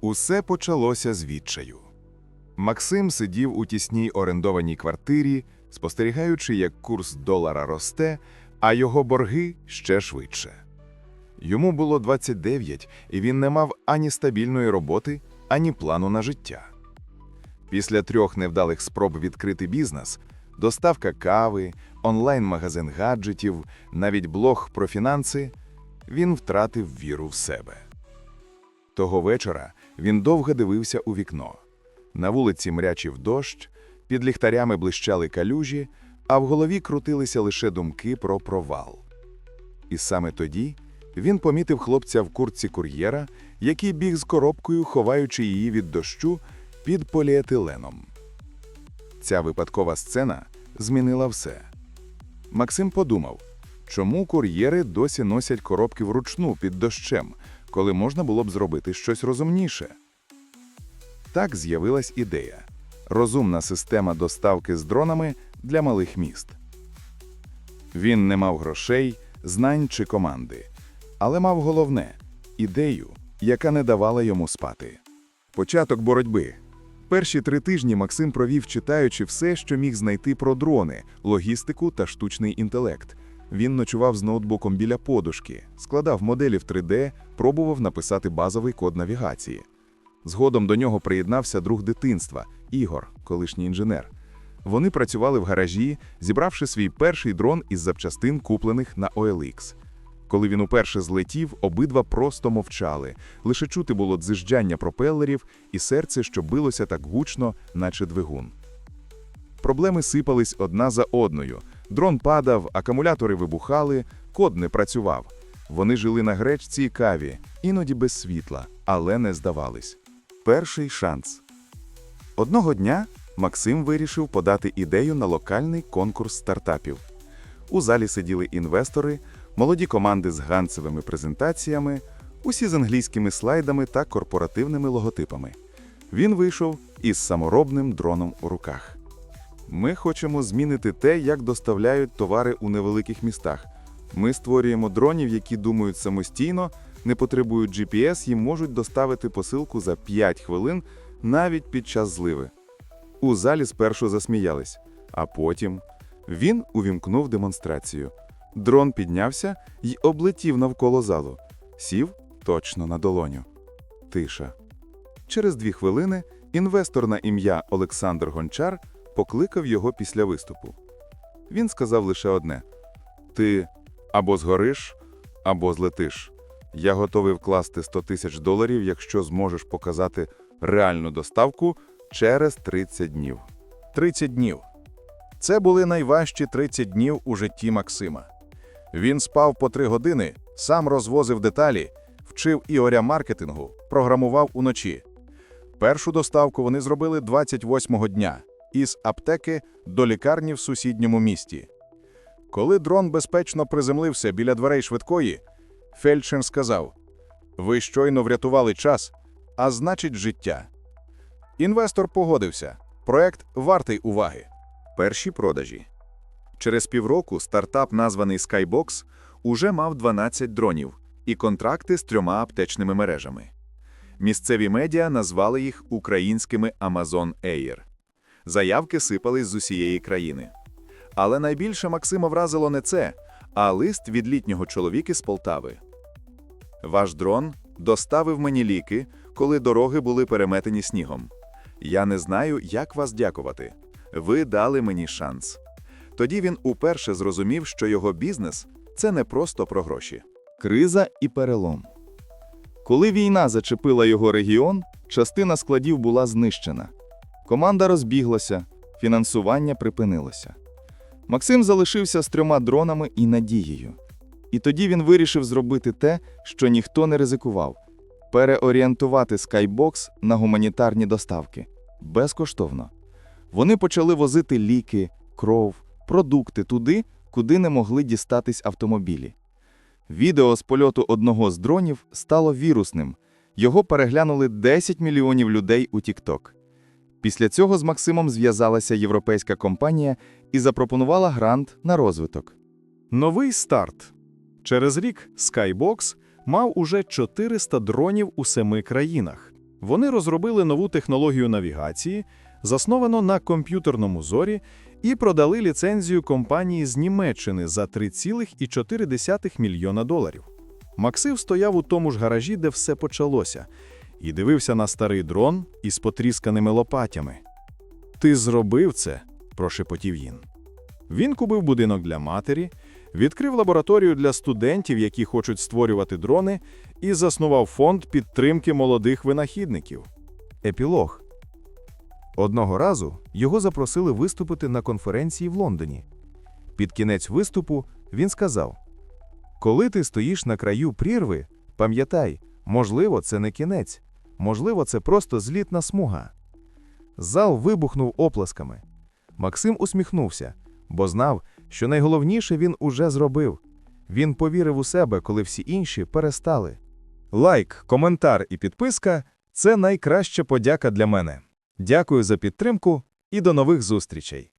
Усе почалося з відчаю. Максим сидів у тісній орендованій квартирі, спостерігаючи, як курс долара росте, а його борги ще швидше. Йому було 29, і він не мав ані стабільної роботи, ані плану на життя. Після трьох невдалих спроб відкрити бізнес, доставка кави, онлайн-магазин гаджетів, навіть блог про фінанси, він втратив віру в себе. Того вечора він довго дивився у вікно. На вулиці мрячив дощ, під ліхтарями блищали калюжі, а в голові крутилися лише думки про провал. І саме тоді він помітив хлопця в куртці кур'єра, який біг з коробкою, ховаючи її від дощу під поліетиленом. Ця випадкова сцена змінила все. Максим подумав, чому кур'єри досі носять коробки вручну під дощем, коли можна було б зробити щось розумніше. Так з'явилась ідея розумна система доставки з дронами для малих міст. Він не мав грошей, знань чи команди, але мав головне ідею, яка не давала йому спати. Початок боротьби. Перші три тижні Максим провів, читаючи все, що міг знайти про дрони, логістику та штучний інтелект. Він ночував з ноутбуком біля подушки, складав моделі в 3D, пробував написати базовий код навігації. Згодом до нього приєднався друг дитинства Ігор, колишній інженер. Вони працювали в гаражі, зібравши свій перший дрон із запчастин, куплених на OLX. Коли він уперше злетів, обидва просто мовчали. Лише чути було дзижджання пропелерів і серце, що билося так гучно, наче двигун. Проблеми сипались одна за одною. Дрон падав, акумулятори вибухали, код не працював. Вони жили на гречці і каві, іноді без світла, але не здавались. Перший шанс. Одного дня Максим вирішив подати ідею на локальний конкурс стартапів. У залі сиділи інвестори, молоді команди з ганцевими презентаціями, усі з англійськими слайдами та корпоративними логотипами. Він вийшов із саморобним дроном у руках. Ми хочемо змінити те, як доставляють товари у невеликих містах. Ми створюємо дронів, які думають самостійно, не потребують GPS, їм можуть доставити посилку за 5 хвилин навіть під час зливи. У залі спершу засміялись, а потім він увімкнув демонстрацію. Дрон піднявся і облетів навколо залу. Сів точно на долоню. Тиша. Через дві хвилини інвестор на ім'я Олександр Гончар покликав його після виступу. Він сказав лише одне: Ти або згориш, або злетиш. Я готовий вкласти 100 тисяч доларів, якщо зможеш показати реальну доставку через 30 днів. 30 днів. Це були найважчі 30 днів у житті Максима. Він спав по 3 години, сам розвозив деталі, вчив Ігоря маркетингу, програмував уночі. Першу доставку вони зробили 28-го дня із аптеки до лікарні в сусідньому місті. Коли дрон безпечно приземлився біля дверей швидкої, фельдшер сказав: Ви щойно врятували час, а значить, життя. Інвестор погодився. Проект вартий уваги. Перші продажі. Через півроку стартап, названий Skybox, уже мав 12 дронів і контракти з трьома аптечними мережами. Місцеві медіа назвали їх українськими Amazon Air. Заявки сипались з усієї країни. Але найбільше Максима вразило не це, а лист від літнього чоловіка з Полтави. Ваш дрон доставив мені ліки, коли дороги були переметені снігом. Я не знаю, як вас дякувати. Ви дали мені шанс. Тоді він уперше зрозумів, що його бізнес це не просто про гроші. Криза і перелом. Коли війна зачепила його регіон, частина складів була знищена. Команда розбіглася, фінансування припинилося. Максим залишився з трьома дронами і надією. І тоді він вирішив зробити те, що ніхто не ризикував переорієнтувати Skybox на гуманітарні доставки безкоштовно. Вони почали возити ліки, кров, продукти туди, куди не могли дістатись автомобілі. Відео з польоту одного з дронів стало вірусним. Його переглянули 10 мільйонів людей у TikTok. Після цього з Максимом зв'язалася європейська компанія і запропонувала грант на розвиток. Новий старт. Через рік Skybox мав уже 400 дронів у семи країнах. Вони розробили нову технологію навігації, засновану на комп'ютерному зорі, і продали ліцензію компанії з Німеччини за 3,4 мільйона доларів. Максим стояв у тому ж гаражі, де все почалося, і дивився на старий дрон із потрісканими лопатями. Ти зробив це, прошепотів він. Він купив будинок для матері, відкрив лабораторію для студентів, які хочуть створювати дрони, і заснував фонд підтримки молодих винахідників. Епілог. Одного разу його запросили виступити на конференції в Лондоні. Під кінець виступу він сказав: Коли ти стоїш на краю прірви, пам'ятай, можливо, це не кінець, можливо, це просто злітна смуга. Зал вибухнув оплесками. Максим усміхнувся, бо знав, що найголовніше він уже зробив. Він повірив у себе, коли всі інші перестали. Лайк, коментар і підписка це найкраща подяка для мене. Дякую за підтримку і до нових зустрічей.